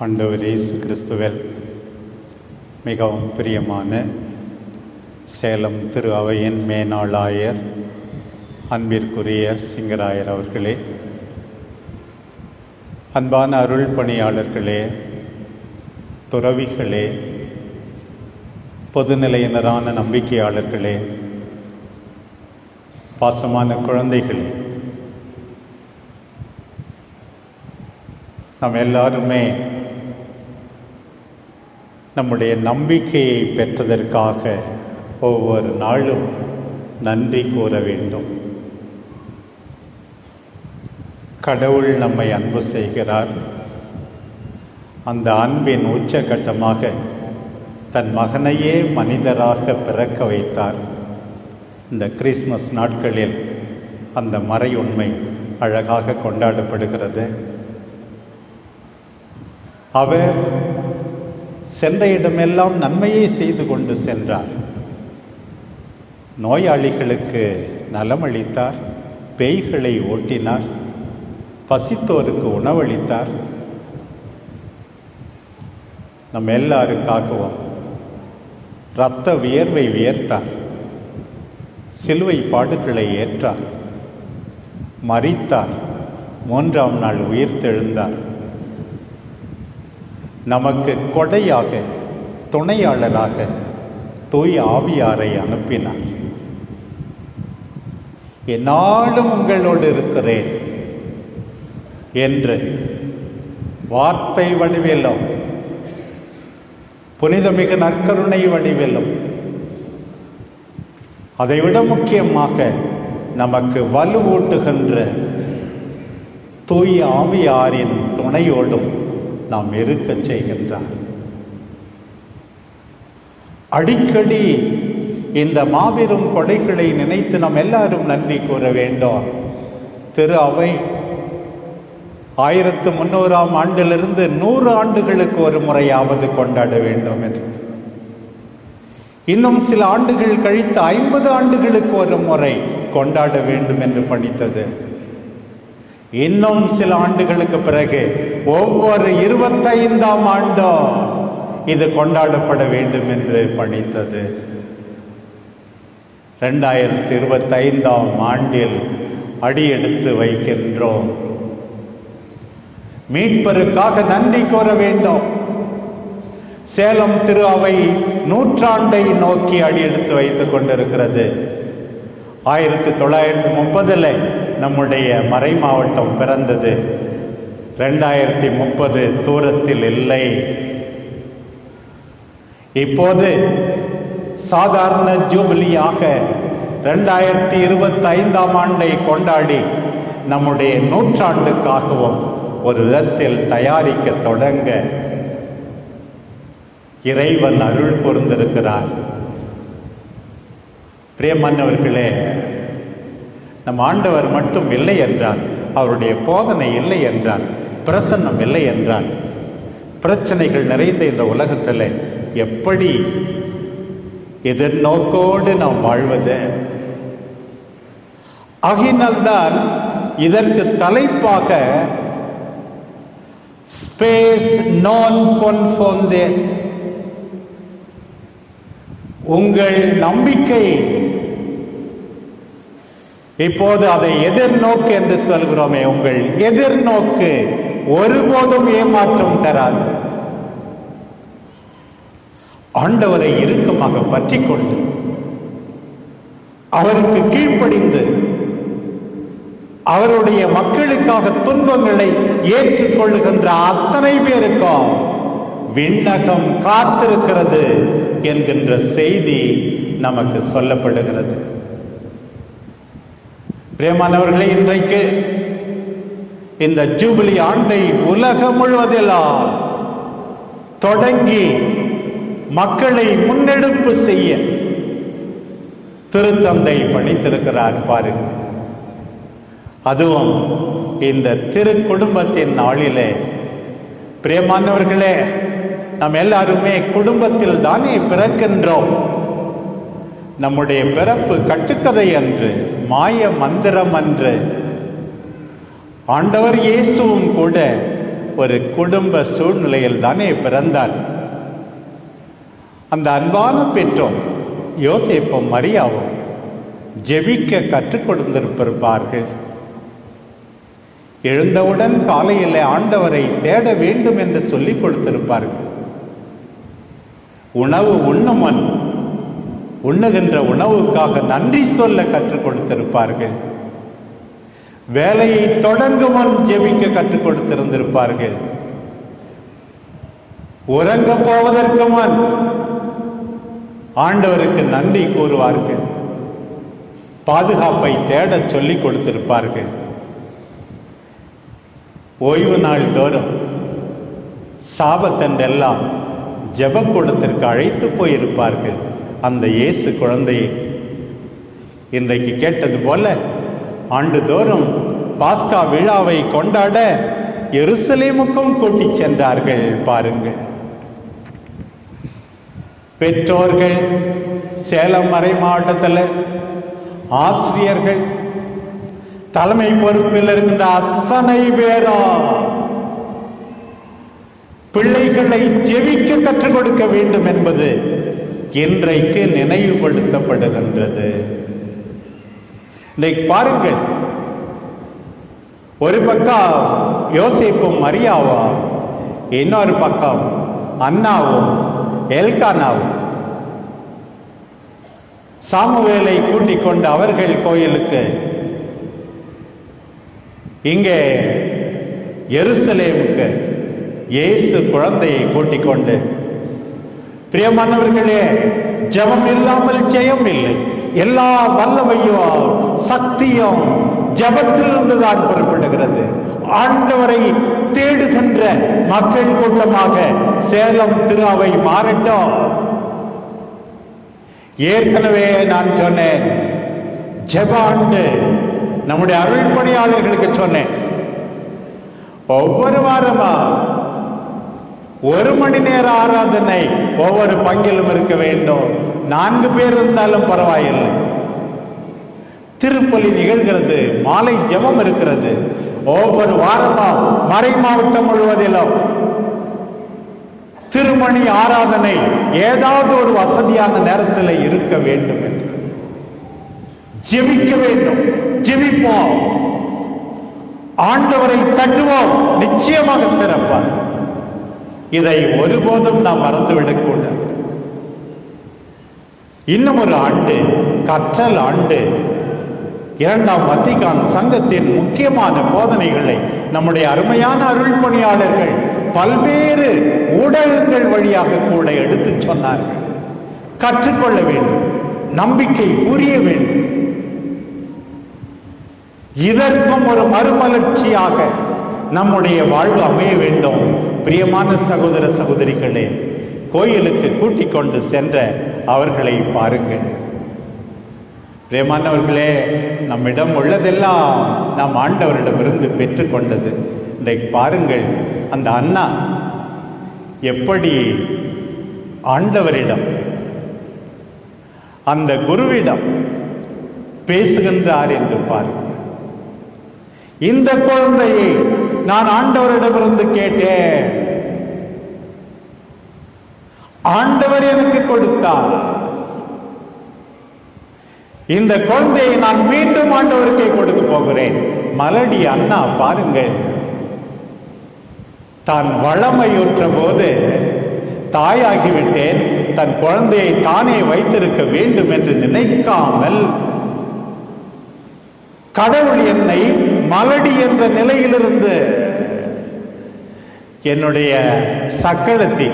ஆண்டவர் இயேசு கிறிஸ்துவல் மிகவும் பிரியமான சேலம் திரு அவையின் மேனாளாயர் அன்பிற்குரிய சிங்கராயர் அவர்களே அன்பான அருள் பணியாளர்களே துறவிகளே பொதுநிலையினரான நம்பிக்கையாளர்களே பாசமான குழந்தைகளே நாம் எல்லாருமே நம்முடைய நம்பிக்கையை பெற்றதற்காக ஒவ்வொரு நாளும் நன்றி கூற வேண்டும். கடவுள் நம்மை அன்பு செய்கிறார். அந்த அன்பின் உச்சகட்டமாக தன் மகனையே மனிதராக பிறக்க வைத்தார். இந்த கிறிஸ்மஸ் நாட்களில் அந்த மறையுண்மை அழகாக கொண்டாடப்படுகிறது. அவர் சென்ற இடமெல்லாம் நன்மையை செய்து கொண்டு சென்றார். நோயாளிகளுக்கு நலமளித்தார் பேய்களை ஓட்டினார் பசித்தோருக்கு உணவளித்தார். நம் எல்லாருக்காகவும் இரத்த வியர்வை வியர்த்தார். சிலுவை பாடுகளை ஏற்றார். மறித்தார் மூன்றாம் நாள் உயிர்த்தெழுந்தார். நமக்கு கொடையாக துணையாளராக தூய் ஆவியாரை அனுப்பினார். என்னாலும் உங்களோடு இருக்கிறேன் என்று வார்த்தை வடிவிலும் புனிதமிகு நற்கருணை வடிவிலும் அதைவிட முக்கியமாக நமக்கு வலுவூட்டுகின்ற தூய் ஆவியாரின் துணையோடும் நாம் இருக்கச் செய்கின்றார். அடிக்கடி இந்த மாபெரும் கொடைகளை நினைத்து நாம் எல்லாரும் நன்றி கூற வேண்டும். திரு அவை ஆயிரத்து முன்னூறாம் ஆண்டிலிருந்து நூறு ஆண்டுகளுக்கு ஒரு முறையாவது கொண்டாட வேண்டும் என்றது. இன்னும் சில ஆண்டுகள் கழித்து ஐம்பது ஆண்டுகளுக்கு ஒரு முறை கொண்டாட வேண்டும் என்று படித்தது இன்னும் சில ஆண்டுகளுக்கு பிறகு ஒவ்வொரு இருபத்தைந்தாம் ஆண்டும் இது கொண்டாடப்பட வேண்டும் என்று பணித்தது. ரெண்டாயிரத்தி இருபத்தைந்தாம் ஆண்டில் அடியெடுத்து வைக்கின்றோம். மீட்பருக்காக நன்றி கோர வேண்டும். சேலம் திரு அவை நூற்றாண்டை நோக்கி அடியெடுத்து வைத்துக் கொண்டிருக்கிறது. ஆயிரத்தி தொள்ளாயிரத்தி முப்பதில் நம்முடைய மறை மாவட்டம் பிறந்தது. ரெண்டாயிரத்தி முப்பது தூரத்தில் இல்லை. இப்போது சாதாரண ஜூபிலியாக ரெண்டாயிரத்தி இருபத்தி ஐந்தாம் ஆண்டை கொண்டாடி நம்முடைய நூற்றாண்டுக்காகவும் ஒரு விதத்தில் தயாரிக்க தொடங்க இறைவன் அருள் பொருந்திருக்கிறார். பிரியமன்னவர்களே நம் ஆண்டவர் மட்டும் இல்லை என்றால் அவருடைய போதனை இல்லை என்றால் பிரசன்னம் இல்லை என்றால் பிரச்சனைகள் நிறைந்த இந்த உலகத்தில் எப்படி எதிர்நோக்கோடு நாம் வாழ்வது? ஆகினால்தான் இதற்கு தலைப்பாக ஸ்பேஸ் நான் கொன்ஃபோந்தேத் உங்கள் நம்பிக்கை இப்போது அதை எதிர்நோக்கு என்று சொல்கிறோமே உங்கள் எதிர்நோக்கு ஒருபோதும் ஏமாற்றம் தராது. ஆண்டவரை இறுக்கமாக பற்றி கொண்டு அவருக்கு கீழ்ப்படிந்து அவருடைய மக்களுக்காக துன்பங்களை ஏற்றுக்கொள்ளுகின்ற அத்தனை பேருக்கும் விண்ணகம் காத்திருக்கிறது என்கின்ற செய்தி நமக்கு சொல்லப்படுகிறது. பிரேமானவர்களே இன்றைக்கு இந்த ஜூபிலி ஆண்டை உலகம் முழுவதெல்லாம் தொடங்கி மக்களை முன்னெடுப்பு செய்ய திருத்தந்தை பணித்திருக்கிறார் பாருங்கள் அதுவும் இந்த திரு குடும்பத்தின் நாளிலே. பிரியமானவர்களே நாம் எல்லாருமே குடும்பத்தில் தானே பிறக்கின்றோம். நம்முடைய பிறப்பு கட்டுக்கதை அன்று மாய மந்திரம் அன்று. ஆண்டவர் இயேசுவும் கூட ஒரு குடும்ப சூழ்நிலையில் தானே பிறந்தார். அந்த அன்பான பெற்றோர் யோசிப்போம் மரியாவும் ஜெபிக்க கற்றுக் கொடுத்திருப்பார்கள். எழுந்தவுடன் காலையில் ஆண்டவரை தேட வேண்டும் என்று சொல்லிக் கொடுத்திருப்பார்கள். உணவு உண்ணுமன் உண்ணுகின்ற உணவுக்காக நன்றி சொல்ல கற்றுக் கொடுத்திருப்பார்கள். வேலையை தொடங்குமன் ஜெபிக்க கற்றுக் கொடுத்திருந்திருப்பார்கள். உறங்க போவதற்கு முன் ஆண்டவருக்கு நன்றி கூறுவார்கள். பாதுகாப்பை தேடச் சொல்லிக் கொடுத்திருப்பார்கள். ஓய்வு நாள் தோறும் சாபத்தன்றெல்லாம் ஜெபக்கூடத்திற்கு அழைத்து போயிருப்பார்கள். அந்த இயேசு குழந்தையை இன்றைக்கு கேட்டது போல ஆண்டுதோறும் பாஸ்கா விழாவை கொண்டாட எருசலேமுக்கும் கூட்டி சென்றார்கள் பாருங்கள். பெற்றோர்கள் சேலம் மறை மாவட்டத்தில் ஆசிரியர்கள் தலைமை பொறுப்பில் இருக்கின்ற அத்தனை பேரா பிள்ளைகளை ஜெபிக்க கற்றுக் கொடுக்க வேண்டும் என்பது இன்றைக்கு நினைவுபடுத்தப்படுகின்றது? இன்னைக்கு பாருங்கள். ஒரு பக்கம் யோசிப்பும் மரியாவா இன்னொரு பக்கம் அண்ணாவும் எல்கானாவும். சாமுவேலை கூட்டிக் கொண்டு அவர்கள் கோயிலுக்கு. இங்கே எருசலேமுக்கு இயேசு குழந்தையை கூட்டிக் கொண்டு பிரியமானவர்களே ஜெபம் இல்லாமல் ஜெயம் இல்லை எல்லா வல்லமையும் சக்தியும் ஜபத்திலிருந்து தான் புறப்படுகிறது. ஆண்டவரை தேடுகின்ற மக்கள் கூட்டமாக சேலம் திரு அவை மாறட்டும். ஏற்கனவே நான் சொன்னேன் ஜப ஆண்டு நம்முடைய அருள் பணியாளர்களுக்கு சொன்னேன். ஒவ்வொரு வாரமா ஒரு மணி நேர ஆராதனை ஒவ்வொரு பங்கிலும் இருக்க வேண்டும். நான்கு பேர் இருந்தாலும் பரவாயில்லை. திருப்பலி நிகழ்கிறது மாலை ஜெபம் இருக்கிறது. ஒவ்வொரு வாரமா மறை மாவட்டம் முழுவதிலும் திருமணி ஆராதனை ஏதாவது ஒரு வசதியான நேரத்தில் இருக்க வேண்டும் என்று. ஜெபிக்க வேண்டும் ஜெபிப்போம். ஆண்டவரை தட்டுவோம் நிச்சயமாக திறப்பார். இதை ஒருபோதும் நாம் மறந்துவிடக்கூடாது இன்னும் ஒரு ஆண்டு கற்றல் ஆண்டு இரண்டாம் வத்திகான் சங்கத்தின் முக்கியமான போதனைகளை நம்முடைய அருமையான அருள் பணியாளர்கள் பல்வேறு ஊடகங்கள் வழியாக கூட எடுத்துச் சொன்னார்கள். கற்றுக்கொள்ள வேண்டும் நம்பிக்கை புரிய வேண்டும். இதற்கும் ஒரு மறுமலர்ச்சியாக நம்முடைய வாழ்வு அமைய வேண்டும். பிரியமான சகோதர சகோதரிகளே கோயிலுக்கு கூட்டிக் கொண்டு சென்ற அவர்களை பாருங்கள். பிரியமானவர்களே நம்மிடம் உள்ளதெல்லாம் நாம் ஆண்டவரிடமிருந்து பெற்றுக்கொண்டது இன்றைக்கு பாருங்கள் அந்த அண்ணா எப்படி ஆண்டவரிடம் அந்த குருவிடம் பேசுகின்றார் என்று பாருங்கள். இந்த குழந்தையை நான் ஆண்டவரிடமிருந்து கேட்டேன். ஆண்டவர் எனக்கு கொடுத்தார். இந்த குழந்தையை நான் மீண்டும் ஆண்டவருக்கே கொடுத்து போகிறேன். மலடி அண்ணா பாருங்கள். தான் வளமையுற்ற போது தாயாகிவிட்டேன். தன் குழந்தையை தானே வைத்திருக்க வேண்டும் என்று நினைக்காமல் கடவுள் என்னை மலடி என்ற நிலையிலிருந்து என்னுடைய சக்களத்தி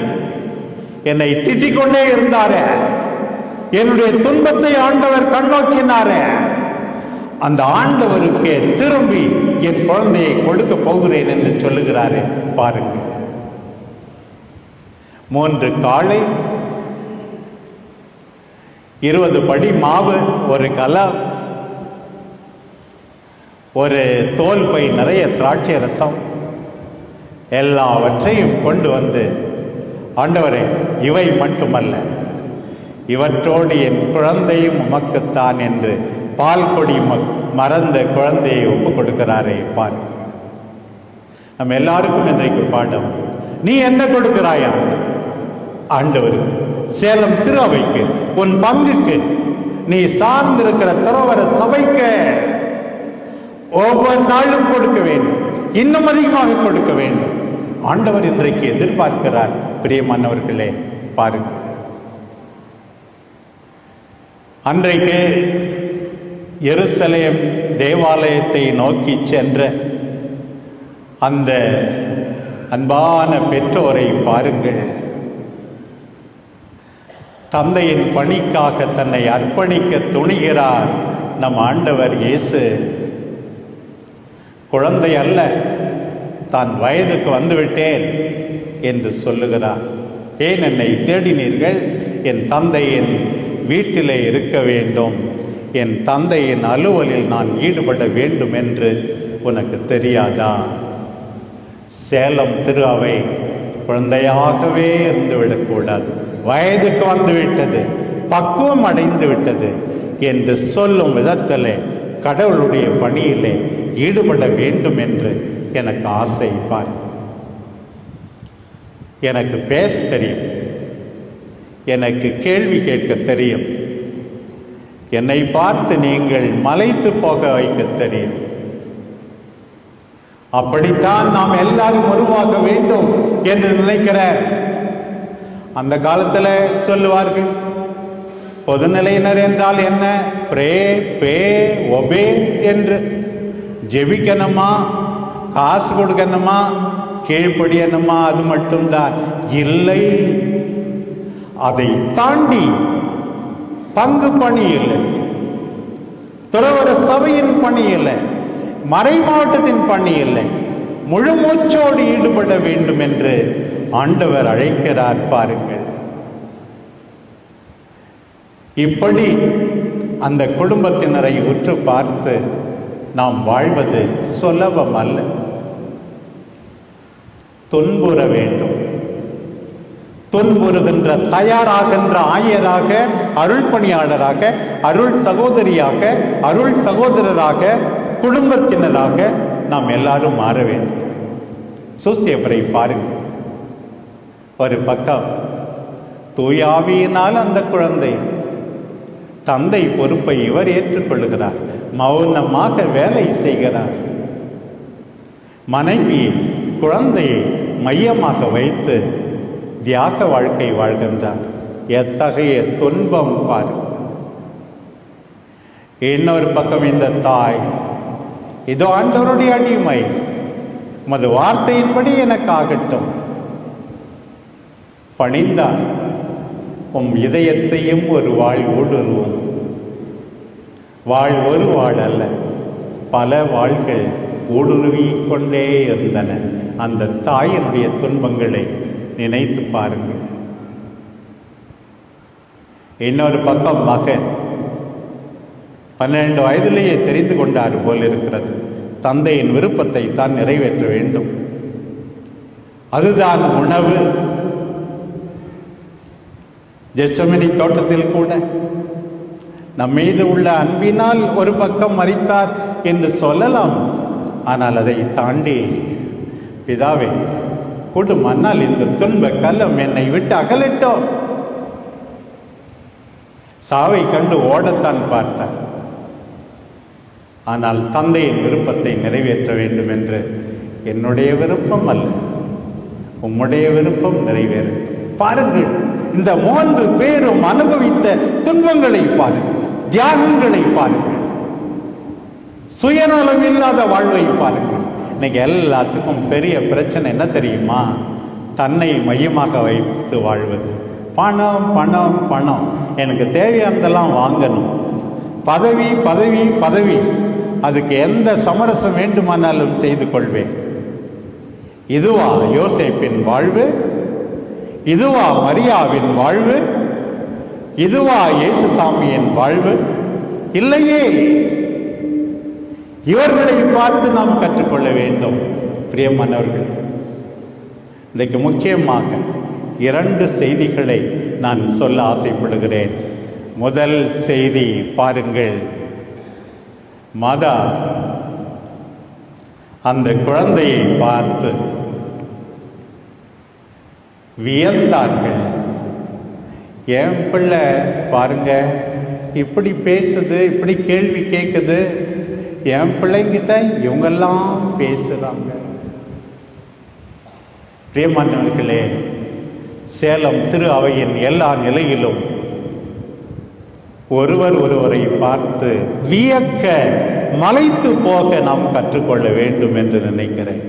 என்னை திட்டிக் கொண்டே இருந்தாரே. என்னுடைய துன்பத்தை ஆண்டவர் கண்ணோக்கினாரே. அந்த ஆண்டவருக்கு திரும்பி என் குழந்தையை கொடுக்க போகிறேன் என்று சொல்லுகிறாரே. பாருங்கள். மூன்று காலை இருபது படி மாவு ஒரு கலம் ஒரு தோல் பை நிறைய திராட்சை ரசம் எல்லாவற்றையும் கொண்டு வந்து ஆண்டவரே இவை மட்டுமல்ல. இவற்றோடு என் குழந்தையும் உமக்குத்தான் என்று பால் கொடி மறந்த குழந்தையை ஒப்பு கொடுக்கிறாரே பாரு. நம்ம எல்லாருக்கும் இன்றைக்கு பாடம். நீ என்ன கொடுக்கிறாயா? ஆண்டவருக்கு. சேலம் திருவைக்கு உன் பங்குக்கு. நீ சார்ந்திருக்கிற துறவர சபைக்கு. ஒவ்வொரு நாளும் கொடுக்க வேண்டும். இன்னும் அதிகமாக கொடுக்க வேண்டும். ஆண்டவர் இன்றைக்கு எதிர்பார்க்கிறார். பிரியமானவர்களே பாருங்கள். அன்றைக்கு எருசலேம் தேவாலயத்தை நோக்கி சென்ற அந்த அன்பான பெற்றோரை பாருங்கள். தந்தையின் பணிக்காக தன்னை அர்ப்பணிக்க துணிகிறார் நம் ஆண்டவர் இயேசு. குழந்தை அல்ல தான் வயதுக்கு வந்துவிட்டேன் என்று சொல்லுகிறார். ஏன் என்னை தேடினீர்கள்? என் தந்தையின் வீட்டிலே இருக்க வேண்டும். என் தந்தையின் அலுவலில் நான் ஈடுபட வேண்டும் என்று உனக்கு தெரியாதா? சேலம் திரு அவை குழந்தையாகவே இருந்து விடக்கூடாது வயதுக்கு வந்து விட்டது பக்குவம் அடைந்து விட்டது என்று சொல்லும் விதத்திலே கடவுளுடைய பணியிலே ஈடுபட வேண்டும் என்று எனக்கு ஆசை பாருங்கள் எனக்கு பேச தெரியும். எனக்கு கேள்வி கேட்க தெரியும். என்னை பார்த்து நீங்கள் மலைத்து போக வைக்க தெரியும். அப்படித்தான் நாம் எல்லாரும் உருவாக வேண்டும் என்று நினைக்கிற அந்த காலத்தில் சொல்லுவார்கள் பொதுநிலையினர் என்றால் என்ன? பிரே பே ஒபே என்று. ஜெபிக்கணுமா? காசு கொடுக்கணுமா? கீழ்ப்படியணுமா அது மட்டும்தான். இல்லை. அதை தாண்டி பங்கு பணி இல்லை. துறவர சபையின் பணி இல்லை. மறைமாவட்டத்தின் பணி இல்லை. முழு மூச்சோடு ஈடுபட வேண்டும் என்று ஆண்டவர் அழைக்கிறார் பாருங்கள். இப்படி அந்த குடும்பத்தினரை உற்று பார்த்து நாம் வாழ்வது சுலபம் அல்ல துன்புற வேண்டும். துன்புறுகின்ற தயாராகின்ற ஆயராக அருள் பணியாளராக அருள் சகோதரியாக அருள் சகோதரராக குடும்பத்தினராக நாம் எல்லாரும் மாற வேண்டும். சூசியவரை பாருங்கள் ஒரு பக்கம் தூயாவியினால் அந்த குழந்தை தந்தை பொறுப்பை இவர் ஏற்றுக்கொள்கிறார் மௌனமாக வேலை செய்கிறார். மனைவி குழந்தையை மையமாக வைத்து தியாக வாழ்க்கை வாழ்கின்றார். எத்தகைய துன்பம் பார் இன்னொரு பக்கம் இந்த தாய் இதோ ஆண்டவருடைய அடிமை உமது வார்த்தையின்படி எனக்கு ஆகட்டும் பணிந்தார் உம் இதயத்தையும் ஒரு வாழ் ஊடுருவும். வாழ் ஒரு வாழ் அல்ல பல வாள்கள் ஊடுருவிக் கொண்டே இருந்தன. அந்த தாயினுடைய துன்பங்களை நினைத்து பாருங்கள். இன்னொரு பக்கம் மகன் பன்னிரண்டு வயதிலேயே தெரிந்து கொண்டார் போல் இருக்கிறது. தந்தையின் விருப்பத்தை தான் நிறைவேற்ற வேண்டும். அதுதான் உணவு ஜெசமினி தோட்டத்தில் கூட. நம் மீது உள்ள அன்பினால் ஒரு பக்கம் மறித்தார் என்று சொல்லலாம். ஆனால் அதை தாண்டி பிதாவே கூடும் மன்னால் இந்த துன்ப கல்லம் என்னை விட்டு அகலட்டோம் சாவை கண்டு ஓடத்தான் பார்த்தார். ஆனால் தந்தையின் விருப்பத்தை நிறைவேற்ற வேண்டும் என்று என்னுடைய விருப்பம் அல்ல. உம்முடைய விருப்பம் நிறைவேறும். பாருங்கள் இந்த மூன்று பேரும் அனுபவித்த துன்பங்களை பாருங்கள் தியாகங்களை பாருங்கள் சுயநலம் இல்லாத வாழ்வை பாருங்கள். இன்னைக்கு எல்லாத்துக்கும் பெரிய பிரச்சனை என்ன தெரியுமா? தன்னை மையமாக வைத்து வாழ்வது. பணம் பணம் பணம். எனக்கு தேவையானதெல்லாம் வாங்கணும். பதவி பதவி பதவி. அதுக்கு எந்த சமரசம் வேண்டுமானாலும் செய்து கொள்வேன். இதுவா யோசிப்பின் வாழ்வு? இதுவா மரியாவின் வாழ்வு? இதுவா இயேசுசாமியின் வாழ்வு? இல்லையே. இவர்களை பார்த்து நாம் கற்றுக்கொள்ள வேண்டும் பிரியமானவர்களே. இன்றைக்கு முக்கியமாக இரண்டு செய்திகளை நான் சொல்ல ஆசைப்படுகிறேன். முதல் செய்தி பாருங்கள். மாதா அந்த குழந்தையை பார்த்து வியந்தார்கள். என் பிள்ளை? பாருங்க. இப்படி பேசுது இப்படி கேள்வி கேட்குது என் பிள்ளைங்கிட்ட இவங்கெல்லாம் பேசுகிறாங்க பிரியமானவர்களே சேலம் திரு அவையின் எல்லா நிலையிலும் ஒருவர் ஒருவரை பார்த்து வியக்க மலைத்து போக நாம் கற்றுக்கொள்ள வேண்டும் என்று நினைக்கிறேன்.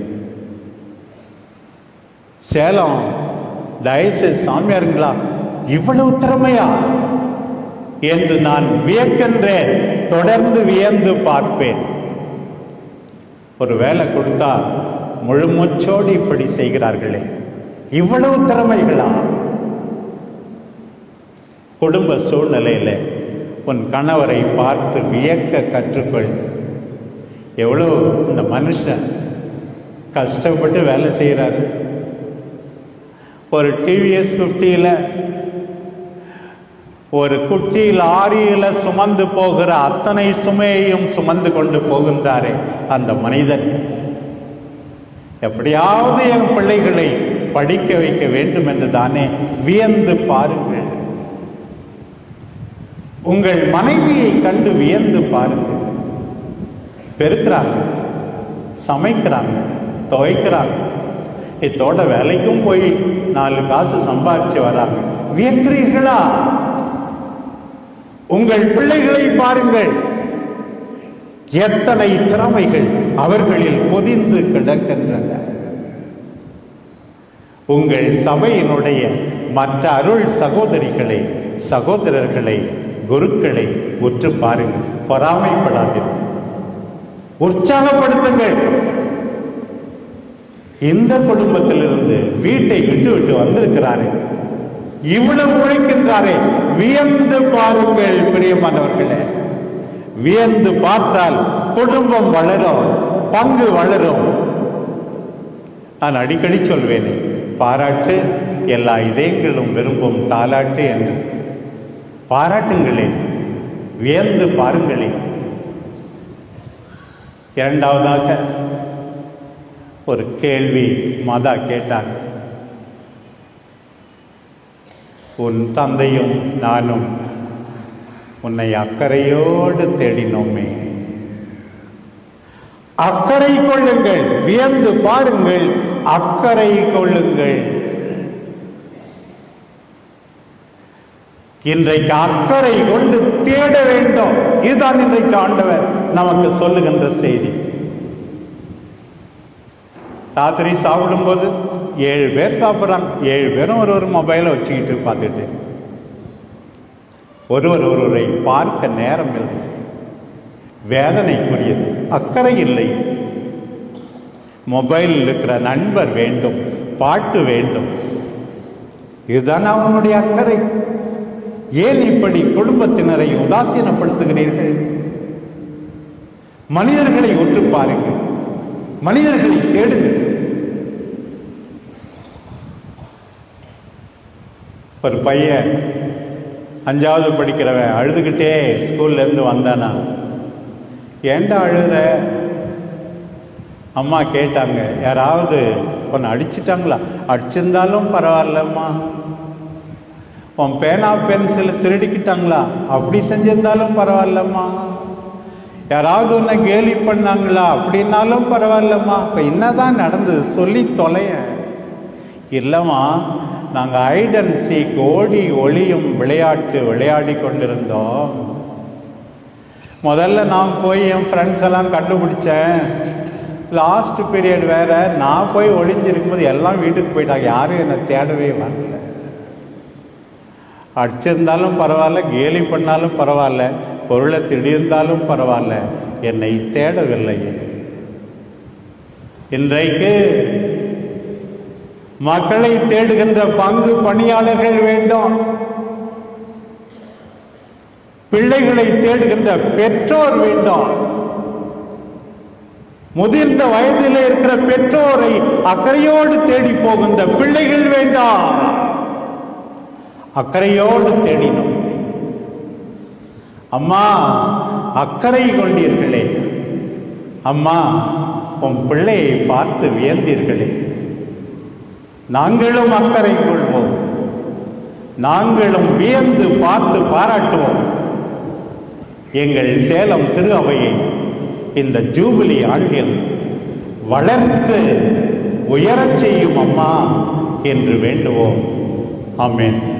சேலம் தயசு சாமியாருங்களா இவ்வளவு திறமையா? என்று நான் வியக்கின்றேன் தொடர்ந்து வியந்து பார்ப்பேன். ஒரு வேலை கொடுத்தா முழுமூச்சோடு இப்படி செய்கிறார்களே இவ்வளவு திறமைகளா? குடும்ப சூழ்நிலையில உன் கணவரை பார்த்து வியக்க கற்றுக்கொள். எவ்வளோ இந்த மனுஷன் கஷ்டப்பட்டு வேலை செய்கிறாரு. ஒரு டிவிஎஸ் ஃபிஃப்டியில் ஒரு குட்டி லாரியில் சுமந்து போகிற அத்தனை சுமையையும் சுமந்து கொண்டு போகின்றாரே அந்த மனிதன். எப்படியாவது என் பிள்ளைகளை படிக்க வைக்க வேண்டும் என்று தானே வியந்து பாருங்கள். உங்கள் மனைவியை கண்டு வியந்து பாருங்கள். பெருக்கிறாங்க சமைக்கிறாங்க துவைக்கிறாங்க இத்தோட வேலைக்கும் போய் நாலு காசு சம்பாதிச்சு வராங்க. வியக்கிறீர்களா? உங்கள் பிள்ளைகளை பாருங்கள். எத்தனை திறமைகள் அவர்களில் பொதிந்து கிடக்கின்றன. உங்கள் சபையினுடைய மற்ற அருள் சகோதரிகளை சகோதரர்களை குருக்களை உற்று பாருங்கள். பொறாமைப்படாதீர்கள். உற்சாகப்படுத்துங்கள். இந்த குடும்பத்திலிருந்து வீட்டை விட்டு விட்டு வந்திருக்கிறாரே. இவ்வளவு உழைக்கின்றாரே. வியந்து பாருங்கள் பிரியமானவர்களே. வியந்து பார்த்தால் குடும்பம் வளரும் பங்கு வளரும். நான் அடிக்கடி சொல்வேன் பாராட்டு எல்லா இதயங்களும் விரும்பும் தாலாட்டு என்று. பாராட்டுங்களே வியந்து பாருங்களே. இரண்டாவதாக ஒரு கேள்வி மாதா கேட்டார். உன் தந்தையும் நானும் உன்னை அக்கறையோடு தேடினோமே. அக்கறை கொள்ளுங்கள் வியந்து பாருங்கள் அக்கறை கொள்ளுங்கள். இன்றைக்கு அக்கறை கொண்டு தேட வேண்டும். இதுதான் இன்றைக்கு ஆண்டவர் நமக்கு சொல்லுகின்ற செய்தி. ராத்திரி சாப்பிடும்போது ஏழு பேர் சாப்பிட்றாங்க. ஏழு பேரும் ஒரு ஒரு மொபைலை வச்சுக்கிட்டு பார்த்துட்டு. ஒருவர் ஒருவரை பார்க்க நேரம் இல்லை. வேதனைக்குரியது. அக்கறை இல்லை. மொபைலில் இருக்கிற நண்பர் வேண்டும். பாட்டு வேண்டும். இதுதான் அவனுடைய அக்கறை. ஏன் இப்படி குடும்பத்தினரை உதாசீனப்படுத்துகிறீர்கள்? மனிதர்களை ஒற்று பாருங்கள். மனிதர்களை தேடுங்கள். ஒரு பையன் அஞ்சாவது படிக்கிறவன் அழுதுகிட்டே ஸ்கூல்லேருந்து வந்தானா? ஏண்டா அழுகிற அம்மா கேட்டாங்க யாராவது உன்னை அடிச்சிட்டாங்களா? அடிச்சிருந்தாலும் பரவாயில்லம்மா. உன் பேனா பென்சில் திருடிக்கிட்டாங்களா? அப்படி செஞ்சிருந்தாலும் பரவாயில்லம்மா. யாராவது உன்னை கேலி பண்ணாங்களா? அப்படின்னாலும் பரவாயில்லம்மா. இப்போ என்னதான் நடந்தது? சொல்லி தொலைய இல்லைம்மா நாங்கள் ஹைட் அண்ட் சீக் ஓடி ஒளியும் விளையாட்டு விளையாடி கொண்டிருந்தோம். முதல்ல நான் போய் என் ஃப்ரெண்ட்ஸ் எல்லாம் கண்டுபிடிச்சேன். லாஸ்ட் பீரியட் வேற நான் போய் ஒளிஞ்சிருக்கும்போது எல்லாம் வீட்டுக்கு போயிட்டாங்க. யாரும் என்னை தேடவே வரல. அடிச்சிருந்தாலும் பரவாயில்ல கேலி பண்ணாலும் பரவாயில்ல பொருளை திடீர்ந்தாலும் பரவாயில்ல என்னை தேடவில்லையே. இன்றைக்கு மக்களை தேடுகின்ற பங்கு பணியாளர்கள் வேண்டும். பிள்ளைகளை தேடுகின்ற பெற்றோர் வேண்டும். முதிர்ந்த வயதில் இருக்கிற பெற்றோரை அக்கறையோடு தேடி போகின்ற பிள்ளைகள் வேண்டாம். அக்கறையோடு தேடினோம். அம்மா அக்கறை கொண்டீர்களே. அம்மா உன் பிள்ளையை பார்த்து வியந்தீர்களே. நாங்களும் அக்கறை கொள்வோம். நாங்களும் வியந்து பார்த்து பாராட்டுவோம். எங்கள் சேலம் திரு அவையை இந்த ஜூபிலி ஆண்டில் வளர்த்து உயரச் செய்யும் அம்மா என்று வேண்டுவோம். ஆமென்.